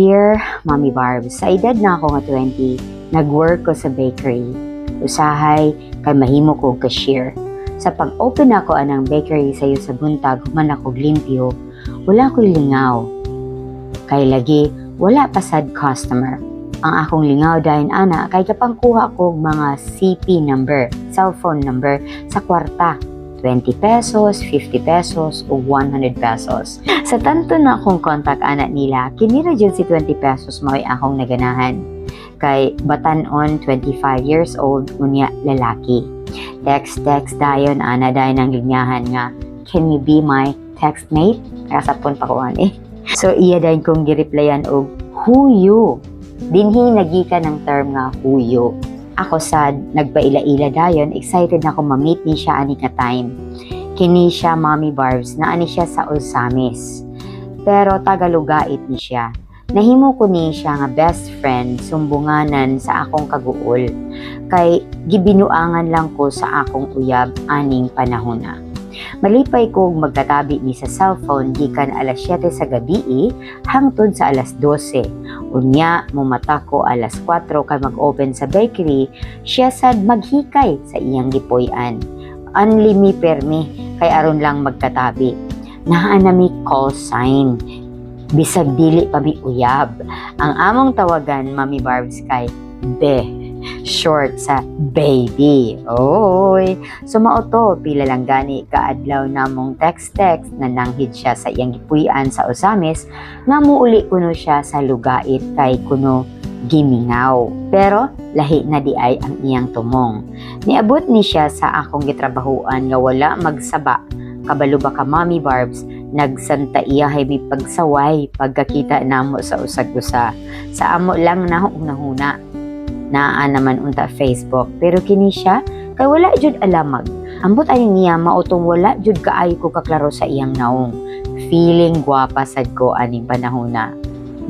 Dear Mommy Barb, sa edad na ako nga 20, nag-work ko sa bakery. Usahay kay mahimo ko cashier. Sa pag-open ako anang bakery sayo sa buntag, human ako limpyo, wala ko'y lingaw. Kay lagi, wala pa sad customer. Ang akong lingaw dahil ana kay kapangkuha ko mga CP number, cellphone number sa kwarta. 20 pesos, 50 pesos, o 100 pesos. Sa tanto na akong contact anak nila, kinira dyan si 20 pesos mao'y akong naganahan. Kay batanon 25 years old, unya lalaki. Text, text dayon, ana dayon ang linyahan nga, can you be my text mate? Sa pa ko eh. So iya dayon kong gireplyan og who you. Dinhi nagika ng term nga who you. Ako sad, nagpaila-ila dayon, excited na ako ma-meet ni siya ani ka time. Kini siya Mommy Barbs, na ani siya sa Ulsamis. Pero tagalugait ni siya. Nahimo ko ni siya nga best friend, sumbunganan sa akong kaguol. Kay gibinuangan lang ko sa akong uyab aning panahon na. Malipay ko magkatabi ni sa cellphone gikan alas 7 sa gabi hangtod sa alas 12. Unya, mumata ko alas 4 kay mag-open sa bakery, siya sad maghikay sa iyang gipoy-an. Unlimi permi kay aron lang magkatabi. Naa call sign. Bisag dili pa mi uyab. Ang among tawagan, Mami Barbs, kay Be. Short sa baby. Oy. So mauto, pila lang gani kaadlaw namong text-text na nanghid siya sa iyang gipuy-an sa Osamis nga muuli kuno siya sa lugait kay kuno gimingaw. Pero lahi na di ay ang iyang tumong. Niabot ni siya sa akong gitrabahuan nga wala magsaba. Kabalo ba ka Mommy Barbs, nagsanta iya hay may pagsaway pagkakita namo sa usag-usa. Sa amo lang na una-huna. Naa naman unta Facebook. Pero kini siya, kay wala jud alamag. Ambot ay niya mautong wala jud kaayo ko kaklaro sa iyang naong. Feeling gwapa sad ko aning panahona.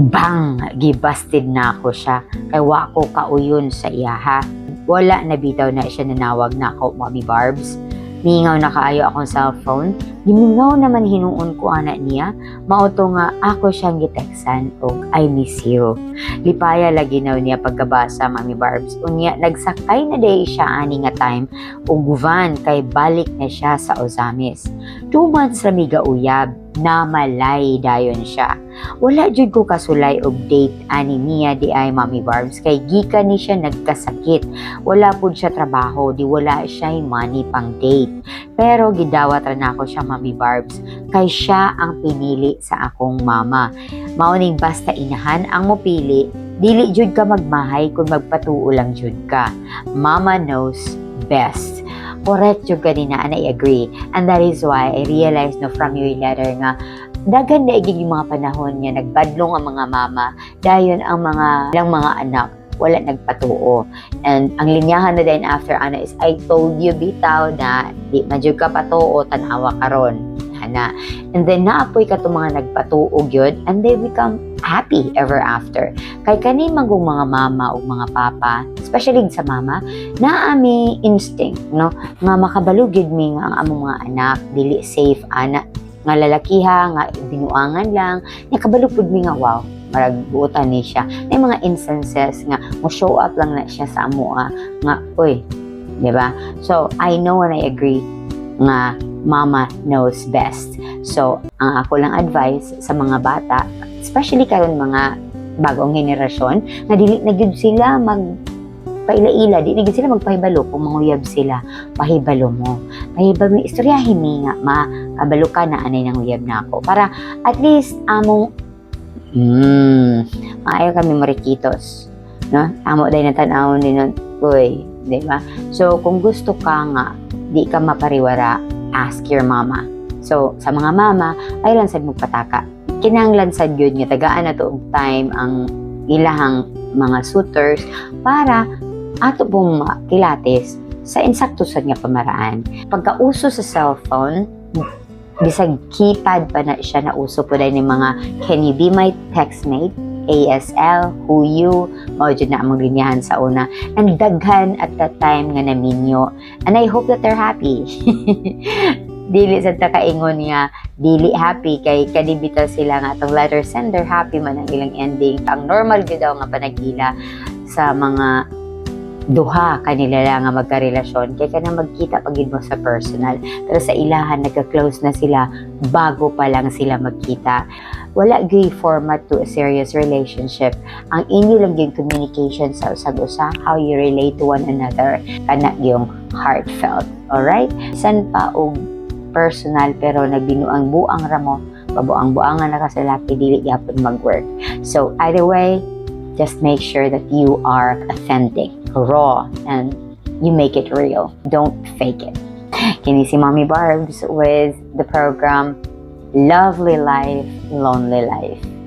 Bang! Gibasted na ako siya. Kay wa ko kauyon sa iya ha. Wala na bitaw na siya nanawag na ako, Mommy Barbs. Mingaw na kaayo akong cellphone. Gimingaw naman hinuon ko anak niya. Mauto nga ako siyang giteksan og I miss you. Lipaya lagi na niya pagkabasa, Mami Barbs. Unya, nagsakay na day siya ani nga time ug van kay balik na siya sa Ozamis. Two months na miga uyab, namalay dayon siya. Wala jud ko kasulay og date ani niya di ay Mami Barbs kay gikan ni siya nagkasakit. Wala pud siya trabaho, di wala siya money pang date. Pero gidawat ra nako siya Mami Barbs kay siya ang pinili sa akong mama. Mauning basta inahan ang mopili, dili jud ka magmahay kung magpatuo lang jud ka. Mama knows best. Correct jud ka din na and I agree. And that is why I realized no from your letter nga daghan na igig mga panahon niya nagbadlong ang mga mama dayon ang mga lang mga anak wala nagpatuo. And ang linyahan na din after ana is I told you bitaw na di madyo ka patuo tanawa karon ana. And then naapoy ka itong mga nagpatuo gyud and they become happy ever after. Kay kani manggong mga mama o mga papa, especially sa mama, naa mi instinct, no? Nga makabalugid mi nga ang among mga anak, dili safe ana nga lalakiha, nga binuangan lang, nga kabalupod mi nga wow, marag buotan ni siya. May mga instances nga mo show up lang na siya sa amo ah, nga uy, di ba? So I know and I agree nga mama knows best. So ang ako lang advice sa mga bata, especially karon mga bagong henerasyon, na dili na gyud sila mag paila-ila, di na sila magpahibalo kung manguyab sila, pahibalo mo. Pahibalo mo, istoryahin mi nga, ma, kabalo ka na anay nang uyab na ako. Para at least among Hmm, maayo kami marikitos. No? Amo dahil natanawon din nun, uy, di ba? So, kung gusto ka nga, di ka mapariwara, ask your mama. So, sa mga mama, ay lang sad magpataka. Kinanglan sad yun nga, tagaan na to og time ang ilahang mga suitors para ato pong kilatis sa insakto sad nga pamaraan. Pagkauso sa cellphone, bisag keypad pa na siya na uso po dahil ng mga can you be my textmate ASL, who you, mao jud na among linyahan sa una. And daghan at that time nga naminyo. And I hope that they're happy. dili sa takaingon nga dili happy kay kadibita sila nga atong letter sender happy man ang ilang ending ang normal gyud daw nga panagila sa mga duha kanila lang nga magkarelasyon kay kana magkita pag mo sa personal. Pero sa ilahan nagka-close na sila bago pa lang sila magkita. Wala gyud format to a serious relationship. Ang inyo lang yung communication sa usag-usa how you relate to one another. Kana yung heartfelt alright? San pa og personal pero nagbinuang buang ramo pabuang-buangan na ka sa laki dili gyapon mag-work. So either way just make sure that you are authentic raw and you make it real don't fake it Can you see Mommy Barbs with the program Lovely Life, Lonely Life.